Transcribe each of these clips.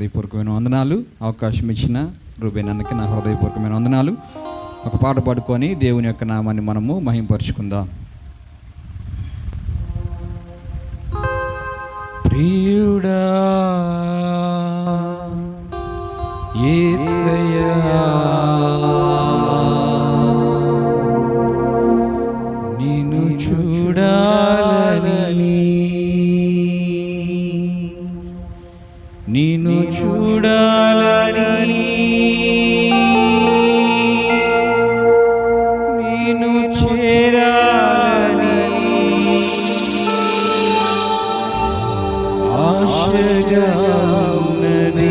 హృదయపూర్వకమైన వందనాలు. అవకాశం ఇచ్చిన రూబేనాన్నకి నా హృదయపూర్వకమైన వందనాలు. ఒక పాట పాడుకొని దేవుని యొక్క నామాన్ని మనము మహింపరుచుకుందాం. ప్రియుడా ఏసయ్యా പാവകാം നദീ.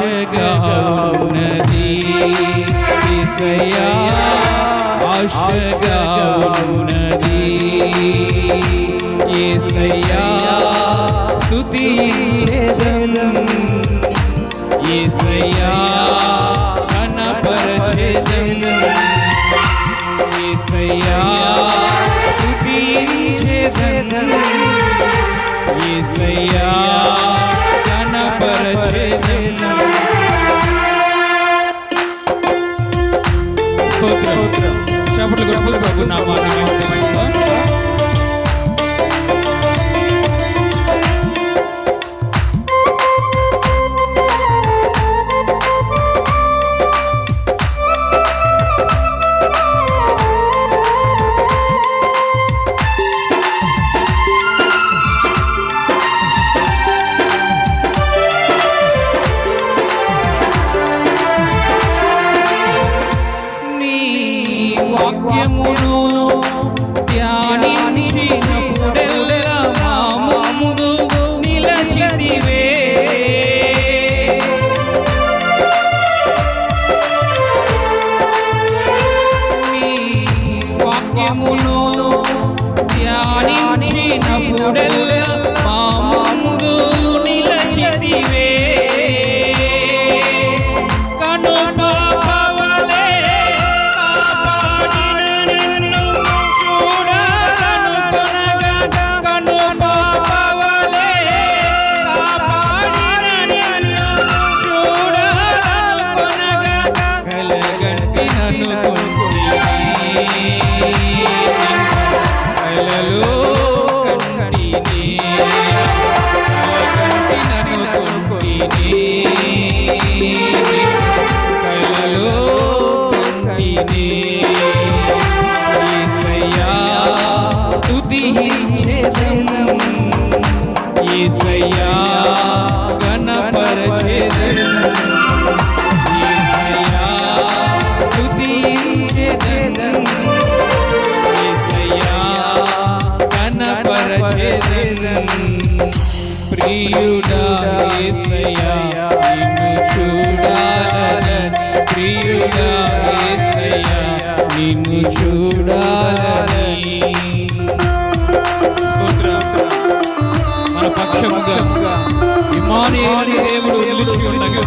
chegar. ప్రియుడా ఏసయ్యా నిన్ను చూడాలని ప్రియుడా ఏసయ్యా నిన్ను చూడాలని. మన పక్షముగా ఇమానియలు దేవుడు నిలిచి ఉండగా.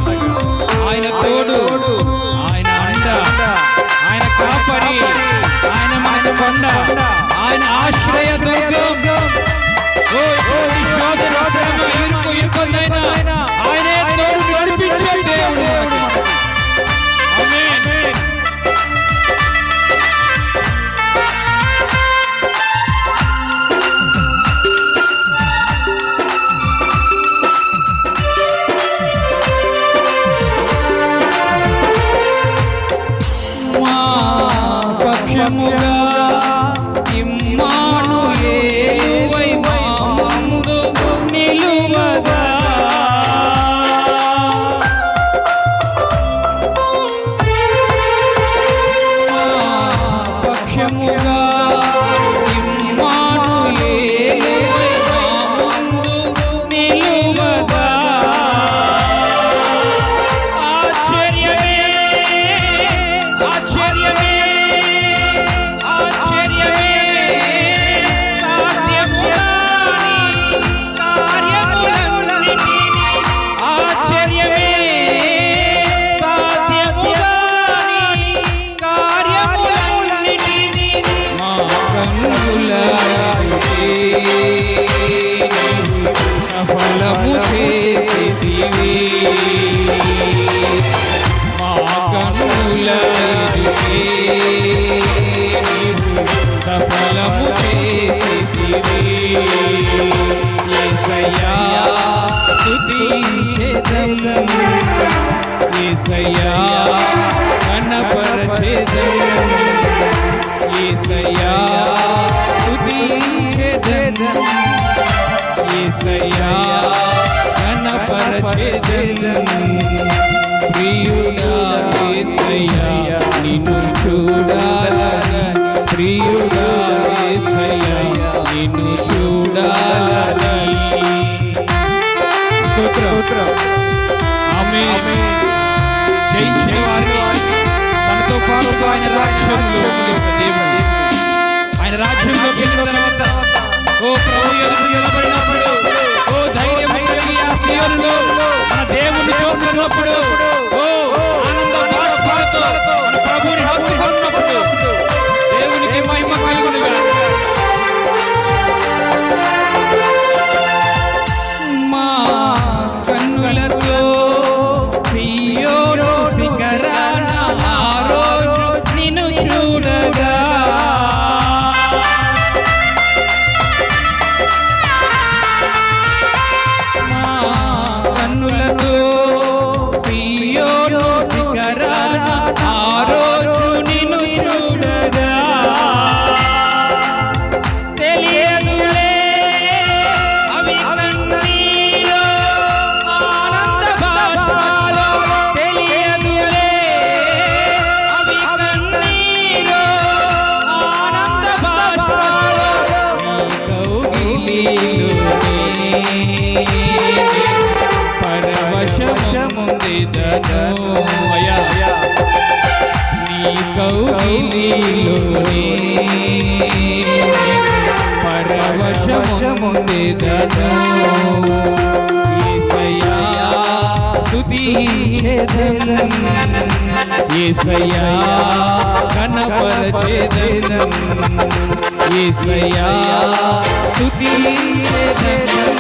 స్తోత్ర. ఆమె జయించే వారిని. తనతో పాటు ఆయన రాజ్యంలో దేవుడు. ఆయన రాజ్యంలో వెళ్ళిన తర్వాత ఓ ప్రభు ఓ ధైర్యం కలిగి ఆ దేవుణ్ణి చూస్తున్నప్పుడు ఓ ఆనందం కలను నీ కౌకిలీలోనే పరవశముందేదను స్తుతించేదనం ఏసయా కనపరచేదనం ఏసయా స్తుతించేదనం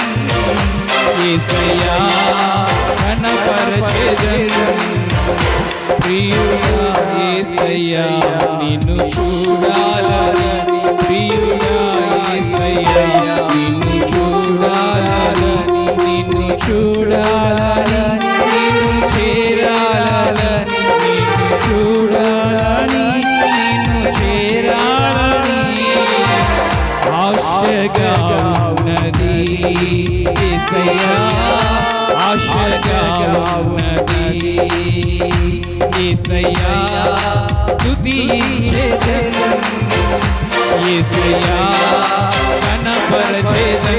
ఏసయా జనం ప్రియుడా ఏసయ్యా నిన్ను చూడాలి. ఏసయ్యా స్తుతించేదను ఏసయ్యా కనపరచేదను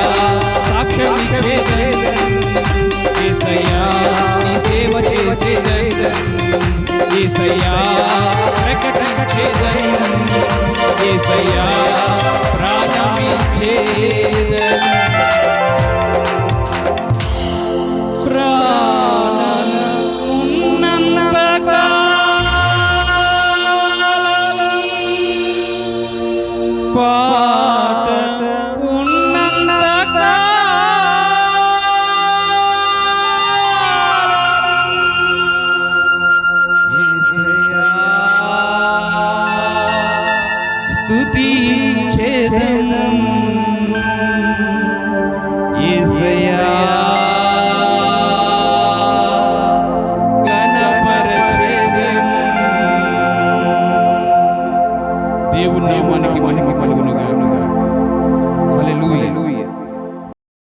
ఏసయ్యా ప్రకటించేదను ఏసయ్యా ప్రాణమిచ్చే స్తుతించేదం